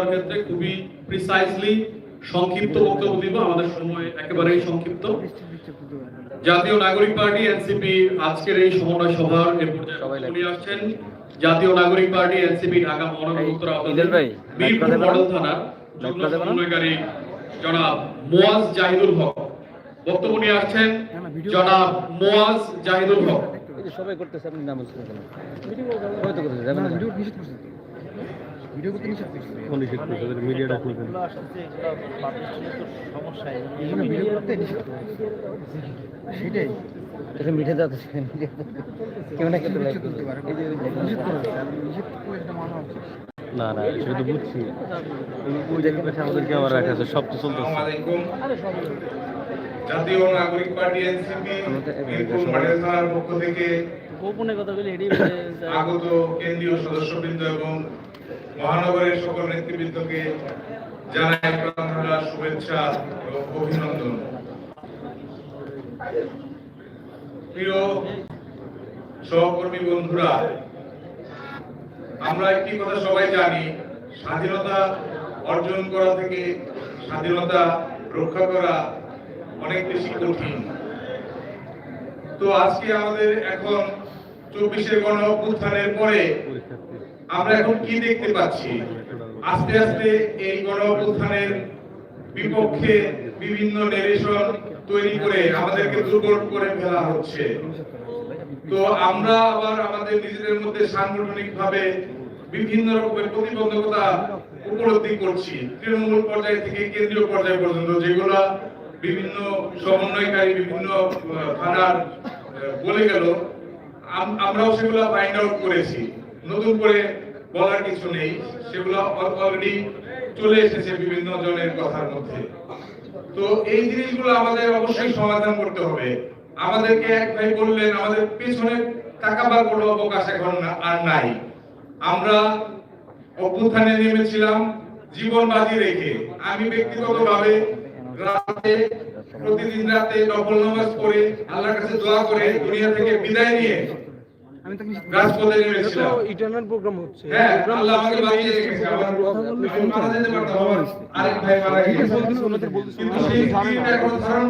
দেওয়ার ক্ষেত্রে খুবই প্রিসাইজলি সংক্ষিপ্ত বক্তব্য দিব। আমাদের সময় একেবারেই সংক্ষিপ্ত। জাতীয় নাগরিক পার্টি এনসিপি আজকের এই সমন্বয় সভার এ পর্যায়ে আসছেন জাতীয় নাগরিক পার্টি এনসিপি ঢাকা মহানগর উত্তর ভাই, বীরপুর মডেল থানা যুগ্ম সমন্বয়কারী জনাব মোয়াজ জাহিদুল হক। বক্তব্য নিয়ে আসছেন জনাব মোয়াজ জাহিদুল হক। সবাই করতেছে আপনি নাম বলছেন কেন সবাই তো করতেছে যাবেন না নিষেধ করছে তো। ভিডিও করতে নিষেধ করছে মিডিয়াটা খুলবেন এখানে ভিডিও করতে নিষেধ করছে। সেটাই। এটা মিঠে দাও কেউ না কেউ নিষেধ করতে পারে। নিষেধ করে নিষেধ করে এটা মানা হচ্ছে না না সেটা তো বুঝছি। ওই জায়গায় পাশে আমাদের ক্যামেরা রাখা আছে সব তো চলতেছে। জাতীয় নাগরিক পার্টি এনসিপি মিরপুর মডেল থানার পক্ষ থেকে গোপনে কথা বলে এটাই আগত কেন্দ্রীয় সদস্যবৃন্দ এবং মহানগরের সকল নেতৃবৃন্দকে জানাই প্রাণঢালা শুভেচ্ছা এবং অভিনন্দন। প্রিয় সহকর্মী বন্ধুরা আমরা একটি কথা সবাই জানি, স্বাধীনতা অর্জন করা থেকে স্বাধীনতা রক্ষা করা অনেক বেশি কঠিন। তো আজকে আমাদের এখন চব্বিশের গণ অভ্যুত্থানের পরে আমরা এখন কি দেখতে পাচ্ছি? আস্তে আস্তে এই গণ অভ্যুত্থানের বিপক্ষে বিভিন্ন নেরেশন তৈরি করে আমাদেরকে দুর্বল করে ফেলা হচ্ছে। তো আমরা আবার আমাদের নিজেদের মধ্যে সাংগঠনিক ভাবে বিভিন্ন রকমের প্রতিবন্ধকতা উপলব্ধি করছি। তৃণমূল পর্যায় থেকে কেন্দ্রীয় পর্যায় পর্যন্ত যেগুলো বিভিন্ন সমন্বয়কারী বিভিন্ন থানার বলে গেল আমরাও সেগুলো ফাইন্ড আউট করেছি। নতুন করে বলার কিছু নেই, সেগুলো অলরেডি চলে এসেছে বিভিন্ন জনের কথার মধ্যে। তো এই জিনিসগুলো আমাদের অবশ্যই সমাধান করতে হবে। আমাদেরকে এক ভাই বললেন আমাদের পেছনে তাকাবার কোনো অবকাশ এখন আর নাই। আমরা অভ্যুত্থানে নেমেছিলাম জীবন বাজি রেখে। আমি ব্যক্তিগতভাবে রাতে প্রতিদিন রাতে নফল নামাজ পড়ে আল্লাহর কাছে দোয়া করে দুনিয়া থেকে বিদায় নিয়ে আমি তো রাজপথে নেমেছিলাম। ইন্টারনেট প্রোগ্রাম হচ্ছে। হ্যাঁ আল্লাহ আমাকে বাঁচিয়ে রেখেছে। আমার মারা যেতে পারতাম আরেক ভাই মারা গেছে। কিন্তু সেই এখন ধারণ